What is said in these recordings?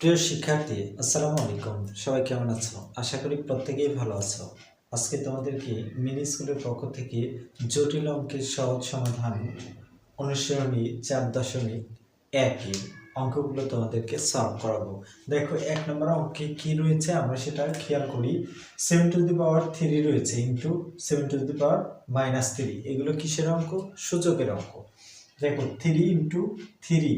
প্রিয় শিক্ষার্থী, আসসালামু আলাইকুম। সবাই কেমন আছো? আশা করি প্রত্যেকেই ভালো আছো। আজকে তোমাদেরকে মিনি স্কুলের পক্ষ থেকে জটিল অঙ্কের সহজ সমাধান অনুসরণী চার দশমিক একই অঙ্কগুলো তোমাদেরকে সলভ করাবো। দেখো, এক নম্বর অঙ্কে কি রয়েছে আমরা সেটা খেয়াল করি। Seven to the power three রয়েছে into seven to the power minus three এগুলো কিসের অঙ্ক? সূচকের অঙ্ক। দেখো three into three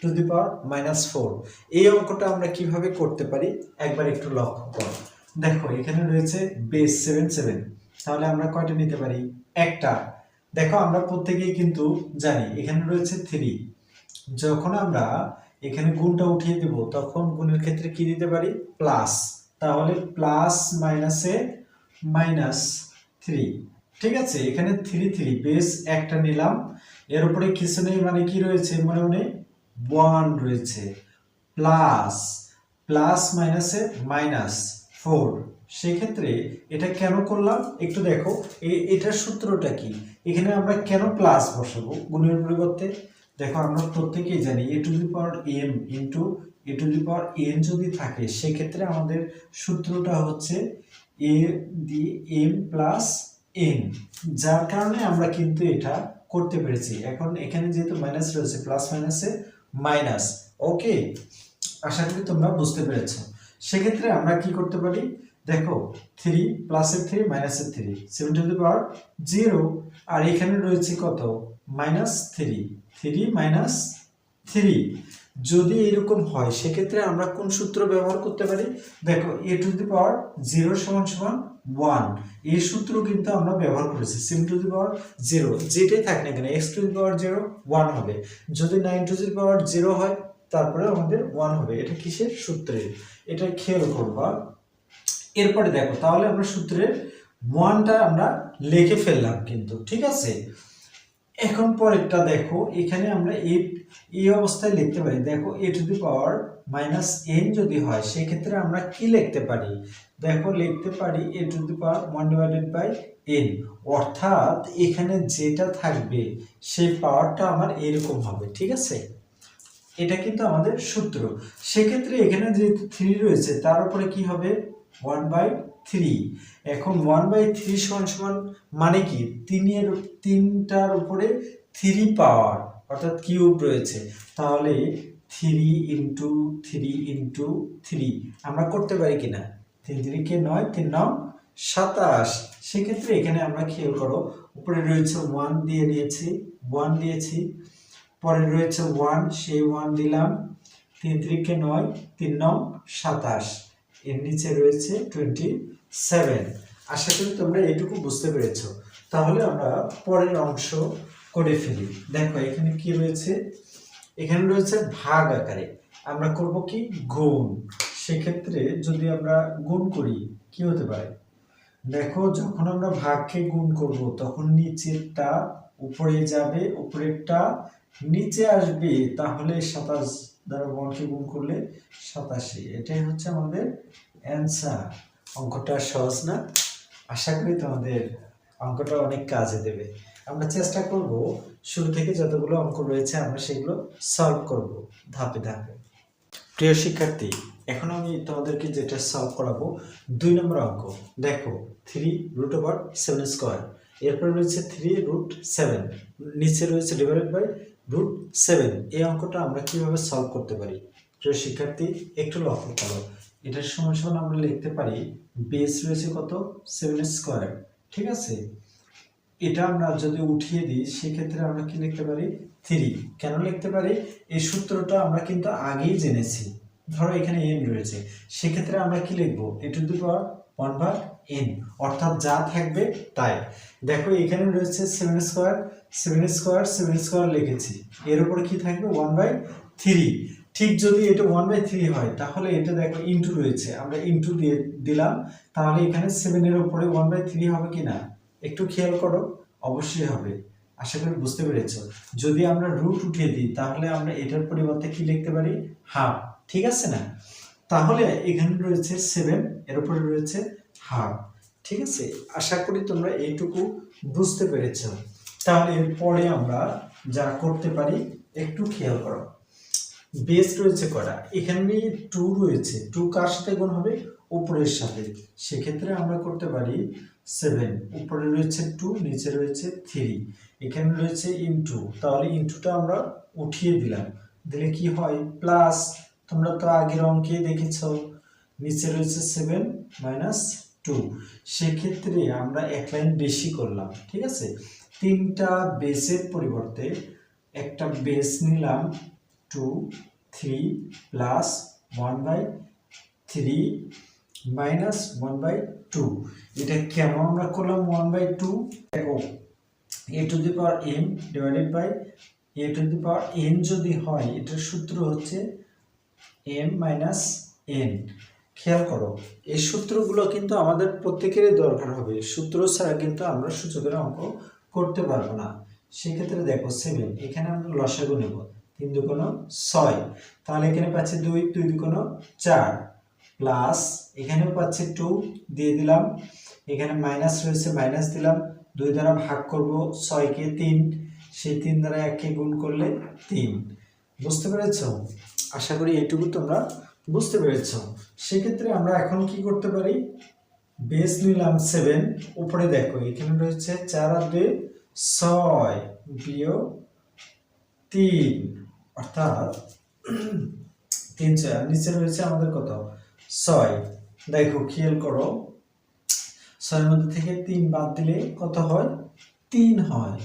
to the power minus four. এই অঙ্কটা আমরা কীভাবে করতে পারি? একবার একটু লক্ষ্য করো। দেখো, এখানে রয়েছে বেস সেভেন সেভেন তাহলে আমরা কয়টা নিতে পারি? একটা। দেখো, আমরা প্রত্যেকেই কিন্তু জানি, এখানে রয়েছে থ্রি যখন আমরা এখানে গুণটা উঠিয়ে দেব, তখন গুণের ক্ষেত্রে কি দিতে পারি? প্লাস তাহলে প্লাস মাইনাসে মাইনাস থ্রি ঠিক আছে, এখানে থ্রি থ্রি বেস একটা নিলাম। এর উপরে কিছু নেই মানে কি রয়েছে? মনে মনে ওয়ান রয়েছে। প্লাস প্লাস মাইনাসে মাইনাস ফোর সেক্ষেত্রে এটা কেন করলাম? একটু দেখো এটার সূত্রটা কি? এখানে আমরা কেন প্লাস বসাবো? গুণের পরিবর্তে। দেখো, আমরা প্রত্যেকেই জানি A to the power M into A to the power N যদি থাকে, সেক্ষেত্রে আমাদের সূত্রটা হচ্ছে A the M plus N যার কারণে আমরা কিন্তু এটা করতে পেরেছি। এখন এখানে যেহেতু মাইনাস রয়েছে প্লাস মাইনাসে মাইনাস। ওকে, আশা করি তোমরা বুঝতে পেরেছ। সেক্ষেত্রে আমরা কি করতে পারি? দেখো থ্রি প্লাসের থ্রি মাইনাসের three seven to the power zero আর এখানে রয়েছে কত? Minus three three minus three যদি এরকম হয়, সেক্ষেত্রে আমরা কোন সূত্র ব্যবহার করতে পারি? দেখো A to the power zero সমান সমান ওয়ান এই সূত্র কিন্তু আমরা ব্যবহার করেছি seem to the power zero যেটাই থাক না কেন X to the power zero one হবে। যদি nine to the power zero হয়, তারপরে আমাদের ওয়ান হবে। এটা কিসের সূত্রে? এটা খেয়াল করবা। এরপরে দেখো, তাহলে আমরা সূত্রের ওয়ানটা আমরা লিখে ফেললাম কিন্তু, ঠিক আছে? এখন পরেরটা দেখো, এখানে আমরা এই এই অবস্থায় লিখতে পারি, দেখো A to the power minus N যদি হয়, সেক্ষেত্রে আমরা কি লিখতে পারি? দেখো লিখতে পারি A to the power one divided by N, অর্থাৎ এখানে যেটা থাকবে, সেই পাওয়ারটা আমার এরকম হবে, ঠিক আছে? এটা কিন্তু আমাদের সূত্র। সেক্ষেত্রে এখানে যেহেতু থ্রি রয়েছে, তার উপরে কি হবে? ওয়ান বাই থ্রি এখন ওয়ান বাই থ্রি সমান সমান মানে কি? তিনের, তিনটার উপরে থ্রি পাওয়ার অর্থাৎ কিউব রয়েছে। তাহলে three into three into three আমরা করতে পারি কিনা? তিন তিরিকে নয়, তিন নং সাতাশ। সেক্ষেত্রে এখানে আমরা খেয়াল করো, উপরে রয়েছে ওয়ান দিয়ে নিয়েছি ওয়ান দিয়েছি, পরে রয়েছে ওয়ান সেই ওয়ান দিলাম, তিন তিরিকে নয়, তিন নং সাতাশ। এর নিচে রয়েছে টোয়েন্টি সেভেন আশা করি তোমরা এইটুকু বুঝতে পেরেছ। তাহলে আমরা পরের অংশ করে ফেলি। দেখো, এখানে কি রয়েছে? এখানে রয়েছে ভাগ আকারে। আমরা করব কি? গুণ। সেক্ষেত্রে যদি আমরা গুণ করি, কি হতে পারে? দেখো, যখন আমরা ভাগকে গুণ করব, তখন নিচেরটা উপরে যাবে উপরেরটা নিচে আসবে। তাহলে সাতাশ দ্বারা বর্গকে গুণ করলে সাতাশি। এটাই হচ্ছে আমাদের অ্যান্সার অঙ্কটা সহজ না? আশা করি তোমাদের অঙ্কটা অনেক কাজে দেবে। আমরা চেষ্টা করব শুরু থেকে যতগুলো অঙ্ক রয়েছে আমরা সেগুলো সলভ করব ধাপে ধাপে। প্রিয় শিক্ষার্থী, এখন আমি তোমাদেরকে যেটা সলভ করাবো, দুই নম্বর অঙ্ক। দেখো three root over seven square এরপর রয়েছে থ্রি রুট সেভেন নিচে রয়েছে ডিভাইডেড বাই রুট সেভেন এই অঙ্কটা আমরা কীভাবে সলভ করতে পারি? প্রিয় শিক্ষার্থী, একটু লক্ষ্য করো। এটার সমান সমান আমরা লিখতে পারি বেস রয়েছে কত? সেভেন স্কোয়ার ঠিক আছে? এটা আমরা যদি উঠিয়ে দিই, সেক্ষেত্রে আমরা কি লিখতে পারি? থ্রি কেন লিখতে পারি? এই সূত্রটা আমরা কিন্তু আগেই জেনেছি। ধরো এখানে এন রয়েছে। সেক্ষেত্রে আমরা কি লিখব? A to power one by N অর্থাৎ যা থাকবে তাই। দেখো, এখানে রয়েছে seven square seven square seven square লিখেছি। এর উপরে কি থাকবে? ওয়ান বাই থ্রি ঠিক যদি এটা ওয়ান বাই থ্রি হয়, তাহলে এটা দেখো ইন্টু রয়েছে। আমরা ইন্টু দিয়ে দিলাম, তাহলে এখানে সেভেনের উপরে ওয়ান বাই থ্রি হবে কি না একটু খেয়াল করো, অবশ্যই হবে। আশা করি বুঝতে পেরেছ। যদি আমরা রুট উঠিয়ে দিই, তাহলে আমরা এটার পরিবর্তে কি লিখতে পারি? হাফ ঠিক আছে না? তাহলে এখানে রয়েছে সেভেন এর উপরে রয়েছে হাফ ঠিক আছে? আশা করি তোমরা এইটুকু বুঝতে পেরেছ। তাহলে এরপরে আমরা যা করতে পারি, একটু খেয়াল করো। বেস রয়েছে কটা? এখানে টু রয়েছে। টু কার সাথে গুণ হবে? উপরের সাথে। সেক্ষেত্রে আমরা করতে পারি সেভেন উপরে রয়েছে টু নিচে রয়েছে থ্রি এখানে রয়েছে ইনটু তাহলে ইনটুটা আমরা উঠিয়ে দিলাম। দিলে কি হয়? প্লাস তোমরা তো আগের অঙ্কে দেখেছ। নিচে রয়েছে সেভেন মাইনাস টু সেক্ষেত্রে আমরা এক লাইন বেশি করলাম, ঠিক আছে? তিনটা বেসের পরিবর্তে একটা বেস নিলাম। Two three plus one by three minus one by two এটা কেন আমরা করলাম ওয়ান বাই টু দেখো A to the power M divided by A to the power N যদি হয়, এটার সূত্র হচ্ছে এম মাইনাস এন খেয়াল করো, এই সূত্রগুলো কিন্তু আমাদের প্রত্যেকেরই দরকার হবে। সূত্র ছাড়া কিন্তু আমরা সূচকের অঙ্ক করতে পারব না। সেক্ষেত্রে দেখো সেভেন এখানে আমরা লসাগু নেব। তিন দুগুণ ছয়। তাহলে এখানে পাচ্ছি দুই দুই দুগুণ চার। প্লাস এখানেও পাচ্ছি টু দিয়ে দিলাম। এখানে মাইনাস রয়েছে মাইনাস দিলাম। দুই দ্বারা ভাগ করব ছয়কে তিন। সেই তিন দ্বারা এককে গুণ করলে তিন। বুঝতে পেরেছ? আশা করি এইটুকু তোমরা বুঝতে পেরেছ। সেক্ষেত্রে আমরা এখন কি করতে পারি? বেস নিলাম সেভেন উপরে দেখো, এখানে রয়েছে চার আর দুই, ছয় বিয়োগ তিন। অর্থাৎ তিন চার, নিচে রয়েছে আমাদের কত? ছয়। দেখো, খেয়াল করো। ছয়ের মধ্যে থেকে তিন বাদ দিলে কত হয়? তিন হয়।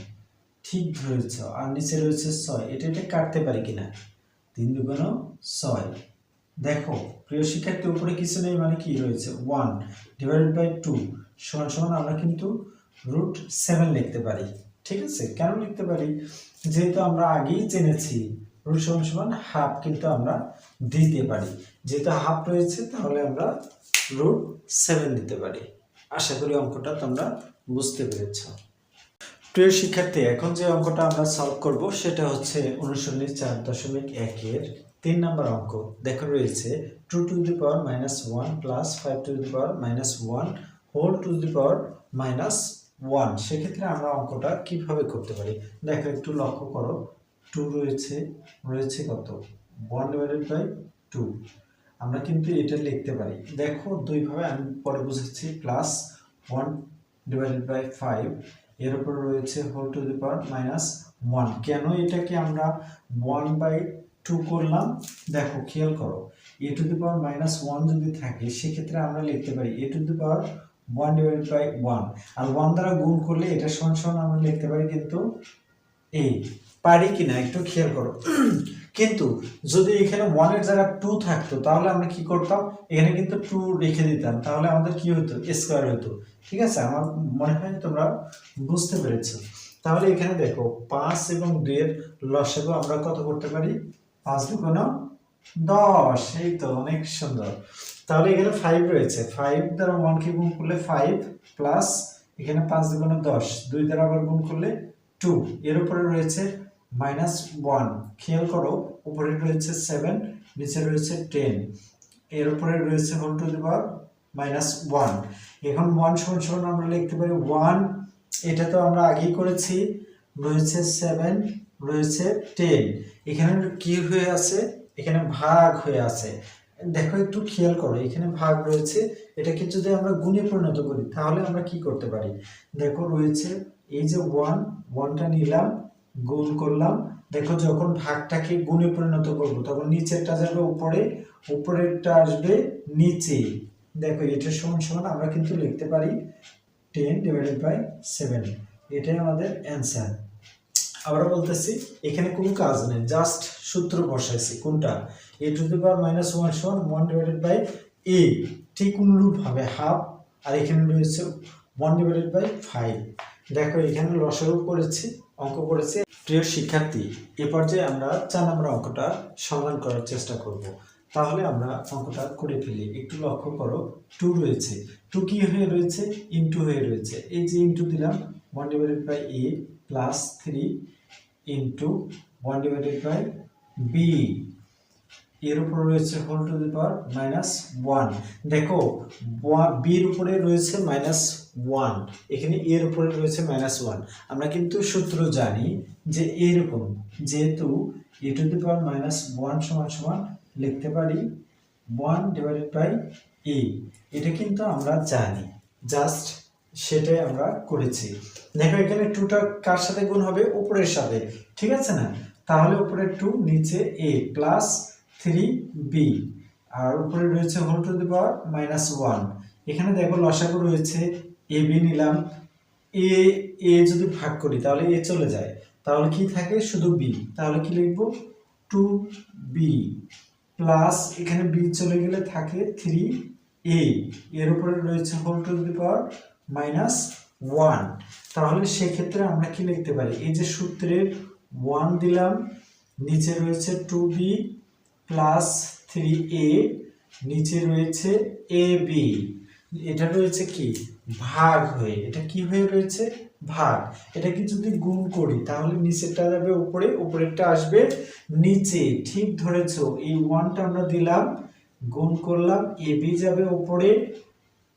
ঠিক ধরেছ। আর নিচে রয়েছে ছয়। এটা এটা কাটতে পারি কিনা? তিন দুগুণ ছয়। দেখো, প্রিয় শিক্ষার্থী, উপরে কিছু নেই মানে কি রয়েছে? ওয়ান ডিভাইডেড বাই টু সমান সমান আমরা কিন্তু রুট সেভেন লিখতে পারি। ঠিক আছে? কেন লিখতে পারি? যেহেতু আমরা আগেই জেনেছি রুট সমান সমান হাফ কিন্তু আমরা দিতে পারি। যেহেতু হাফ রয়েছে, তাহলে আমরা রুট সেভেন দিতে পারি। আশা করি অঙ্কটা তোমরা বুঝতে পেরেছ। প্রিয় শিক্ষার্থী, এখন যে অঙ্কটা আমরা সলভ করব, সেটা হচ্ছে অনুশীলনী চার দশমিক একের তিন নম্বর অঙ্ক। দেখো রয়েছে two to the power minus one plus five to the power minus one whole to the power minus one সেক্ষেত্রে আমরা অঙ্কটা কীভাবে করতে পারি? দেখো, একটু লক্ষ্য করো। টু রয়েছে রয়েছে কত? ওয়ান ডিভাইডেড বাই টু আমরা কিন্তু এটা লিখতে পারি। দেখো, দুইভাবে আমি পরে বুঝেছি plus one divided by five এর উপর রয়েছে whole to the power minus one কেন এটাকে আমরা ওয়ান বাই টু করলাম? দেখো, খেয়াল করো। A to the power minus one যদি থাকে, সেক্ষেত্রে আমরা লিখতে পারি A to the power one divide by one R one দ্বারা গুণ করলে এটা সমান সমান আমরা লিখতে পারি কিন্তু এই পারি কিনা একটু খেয়াল করো। কিন্তু যদি এখানে ওয়ানের জায়গায় টু থাকতো, তাহলে আমরা কি করতাম? এখানে কিন্তু টু রেখে দিতাম। তাহলে আমাদের কি হতো? স্কোয়ার হতো। ঠিক আছে? আমার মনে হয় তোমরা বুঝতে পেরেছ। তাহলে এখানে দেখো, পাঁচ এবং দুইয়ের লসাগু আমরা কত করতে পারি? পাঁচ দুগুণ দশ। এই তো অনেক সুন্দর। তাহলে এখানে ফাইভ রয়েছে। ফাইভ দ্বারা ওয়ানকে গুণ করলে ফাইভ প্লাস এখানে পাঁচ দুগুণ দশ। দুই দ্বারা আবার গুণ করলে টু এর উপরে রয়েছে মাইনাস ওয়ান। খেয়াল করো, উপরে রয়েছে সেভেন, নিচে রয়েছে টেন। এর উপরে রয়েছে whole to the power minus one. এখন ওয়ান সমান সমান আমরা লিখতে পারি ওয়ান। এটা তো আমরা আগেই করেছি। রয়েছে সেভেন, রয়েছে টেন। এখানে কি হয়ে আছে? এখানে ভাগ হয়ে আছে। দেখো একটু খেয়াল করো, এখানে ভাগ রয়েছে। এটাকে যদি আমরা গুণে পরিণত করি, তাহলে আমরা কি করতে পারি? দেখো রয়েছে এই যে ওয়ান, ওয়ানটা নিলাম। গুণ করলাম। দেখো যখন ভাগটাকে গুণে পরিণত করব, তখন নিচেরটা যাবে উপরে, উপরেরটা আসবে নিচে। দেখো এটার সমান সমান আমরা কিন্তু লিখতে পারি টেন ডিভাইডেড বাই সেভেন এটাই আমাদের অ্যান্সার আবার বলতেছি, এখানে কোনো কাজ নেই জাস্ট সূত্র বসাইছি, কোনটা? A to the power minus one সমান ওয়ান ডিভাইডেড বাই এ ঠিক অনুরূপভাবে হাফ আর এখানে রয়েছে ওয়ান ডিভাইডেড বাই ফাইভ দেখো, এখানে লসাগু করেছি অঙ্ক করেছে। প্রিয় শিক্ষার্থী, এ পর্যায়ে আমরা চার নম্বর অঙ্কটা সমাধান করার চেষ্টা করব। তাহলে আমরা অঙ্কটা করে ফেলি। একটু লক্ষ্য করো, টু রয়েছে। টু কি হয়ে রয়েছে? ইনটু হয়ে রয়েছে। এই যে ইনটু দিলাম one divided by A plus three into one divided by B এর উপর রয়েছে whole to the power minus one দেখো বির উপরে রয়েছে মাইনাস ওয়ান এখানে এর উপরে রয়েছে মাইনাস ওয়ান আমরা কিন্তু সূত্র জানি যে এইরকম যেহেতু A to the power minus one সমান সমান লিখতে পারি ওয়ান ডিভাইডেড বাই এ এটা কিন্তু আমরা জানি। জাস্ট সেটাই আমরা করেছি। দেখো, এখানে টুটা কার সাথে গুণ হবে? উপরের সাথে। ঠিক আছে না? তাহলে উপরে টু নিচে এ প্লাস থ্রি বি। আর উপরে রয়েছে whole to the power minus one. এখানে দেখো লসাগু রয়েছে, এ, বি নিলাম। এ এ যদি ভাগ করি, তাহলে এ চলে যায়। তাহলে কি থাকে? শুধু বি। তাহলে কি লিখব? টু বি প্লাস এখানে বি চলে গেলে থাকে থ্রি এ। এর উপরে রয়েছে whole to the power minus one. তাহলে সেক্ষেত্রে আমরা কি লিখতে পারি? এই যে সূত্রের ওয়ান দিলাম, নিচে রয়েছে two B plus three A নিচে রয়েছে এ বি এটা রয়েছে কি? ভাগ হয়ে। এটা কি হয়ে রয়েছে? ভাগ। এটাকে যদি গুণ করি, তাহলে নিচেরটা যাবে উপরে, উপরেরটা আসবে নিচে। ঠিক ধরেছো, এই ওয়ানটা আমরা দিলাম, গুণ করলাম এ বি যাবে উপরে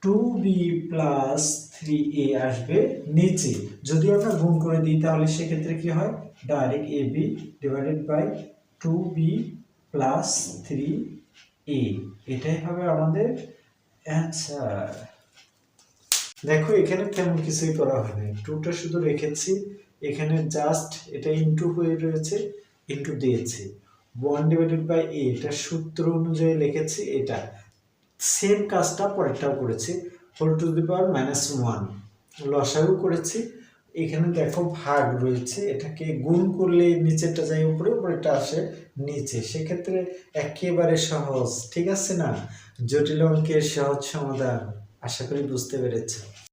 two B plus three A আসবে নিচে। যদি আমরা গুণ করে দিই, তাহলে সেক্ষেত্রে কি হয়? Direct A B divided by two B plus three A এটাই হবে আমাদের অ্যান্সার দেখো, এখানে তেমন কিছুই করা হয়নি। টুটা শুধু রেখেছি। এখানে জাস্ট এটা ইনটু হয়ে রয়েছে ইনটু দিয়েছি। ওয়ান ডিভাইডেড বাই এ এটা সূত্র অনুযায়ী লিখেছি, এটা সেম কাজটা পরেরটাও করেছি। Whole to the power minus one লসাগু করেছি। এখানে দেখো ভাগ রয়েছে, এটাকে গুণ করলে নিচেরটা যায় উপরে উপরেটা আসে নিচে। সেক্ষেত্রে একেবারে সহজ, ঠিক আছে না? জটিল অঙ্কের সহজ সমাধান, আশা করি বুঝতে পেরেছ